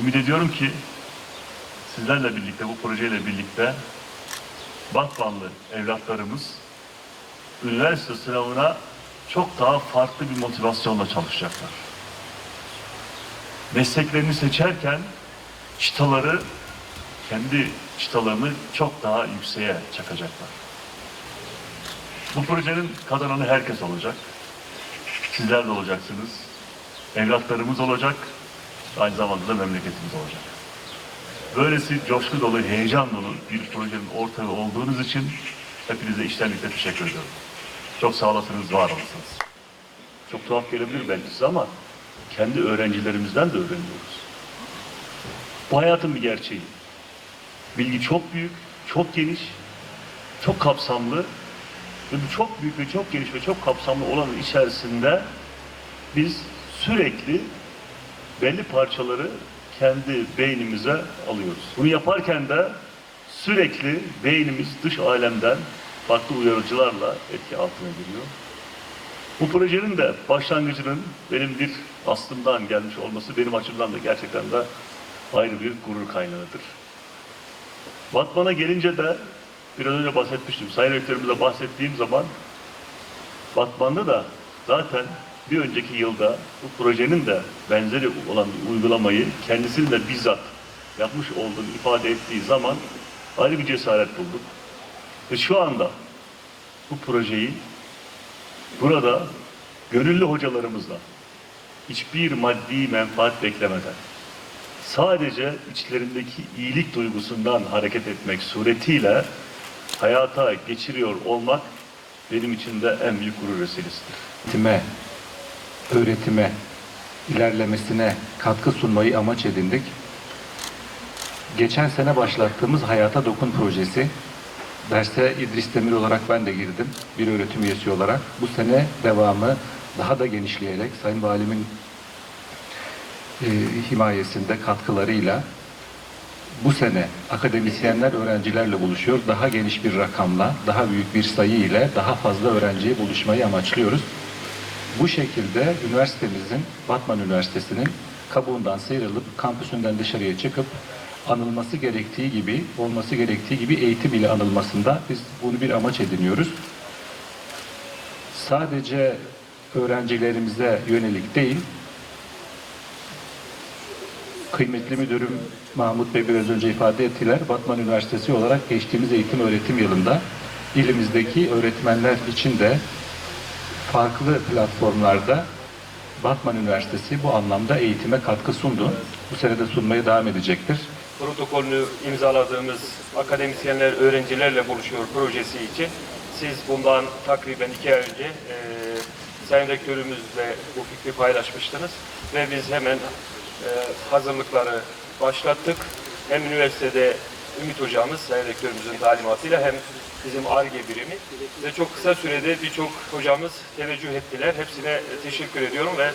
Ümit ediyorum ki sizlerle birlikte, bu projeyle birlikte Batmanlı evlatlarımız üniversite sınavına çok daha farklı bir motivasyonla çalışacaklar. Mesleklerini seçerken çıtaları, kendi çıtalarını çok daha yükseğe çakacaklar. Bu projenin kazananı herkes olacak. Sizler de olacaksınız. Evlatlarımız olacak. Aynı zamanda da memleketimiz olacak. Böylesi coşku dolu, heyecan dolu bir projenin ortağı olduğunuz için hepinize içtenlikle teşekkür ediyorum. Çok sağ olasınız, var olasınız. Çok tuhaf gelebilir belki size ama kendi öğrencilerimizden de öğreniyoruz. Bu hayatın bir gerçeği. Bilgi çok büyük, çok geniş, çok kapsamlı ve bu çok büyük ve çok geniş ve çok kapsamlı olanın içerisinde biz sürekli belli parçaları kendi beynimize alıyoruz. Bunu yaparken de sürekli beynimiz dış alemden farklı uyarıcılarla etki altına giriyor. Bu projenin de başlangıcının benim bir aslımdan gelmiş olması benim açımdan da gerçekten de ayrı bir gurur kaynağıdır. Batman'a gelince de biraz önce bahsetmiştim. Sayın Rektörümüze bahsettiğim zaman Batman'da da zaten bir önceki yılda bu projenin de benzeri olan uygulamayı kendisinin de bizzat yapmış olduğunu ifade ettiği zaman ayrı bir cesaret bulduk. Ve şu anda bu projeyi burada gönüllü hocalarımızla hiçbir maddi menfaat beklemeden sadece içlerindeki iyilik duygusundan hareket etmek suretiyle hayata geçiriyor olmak benim için de en büyük gurur vesilesidir. eğitime, öğretime, ilerlemesine katkı sunmayı amaç edindik. Geçen sene başlattığımız Hayata Dokun projesi, derse İdris Demir olarak ben de girdim, bir öğretim üyesi olarak. Bu sene devamı daha da genişleyerek Sayın Valim'in e, himayesinde katkılarıyla bu sene akademisyenler öğrencilerle buluşuyor. Daha geniş bir rakamla, daha büyük bir sayı ile daha fazla öğrenciye buluşmayı amaçlıyoruz. Bu şekilde üniversitemizin, Batman Üniversitesi'nin kabuğundan sıyrılıp kampüsünden dışarıya çıkıp anılması gerektiği gibi, olması gerektiği gibi eğitim ile anılmasında biz bunu bir amaç ediniyoruz. Sadece öğrencilerimize yönelik değil, kıymetli müdürüm Mahmut Bey biraz önce ifade ettiler. Batman Üniversitesi olarak geçtiğimiz eğitim öğretim yılında ilimizdeki öğretmenler için de farklı platformlarda Batman Üniversitesi bu anlamda eğitime katkı sundu. Bu sene de sunmaya devam edecektir. protokolünü imzaladığımız akademisyenler, öğrencilerle buluşuyor projesi için. Siz bundan takriben iki ay önce e, Sayın Rektörümüzle bu fikri paylaşmıştınız ve biz hemen e, hazırlıkları başlattık. Hem üniversitede Ümit Hocamız, Sayın Rektörümüzün talimatıyla hem bizim ARGE birimi ve çok kısa sürede birçok hocamız teveccüh ettiler. Hepsine e, teşekkür ediyorum ve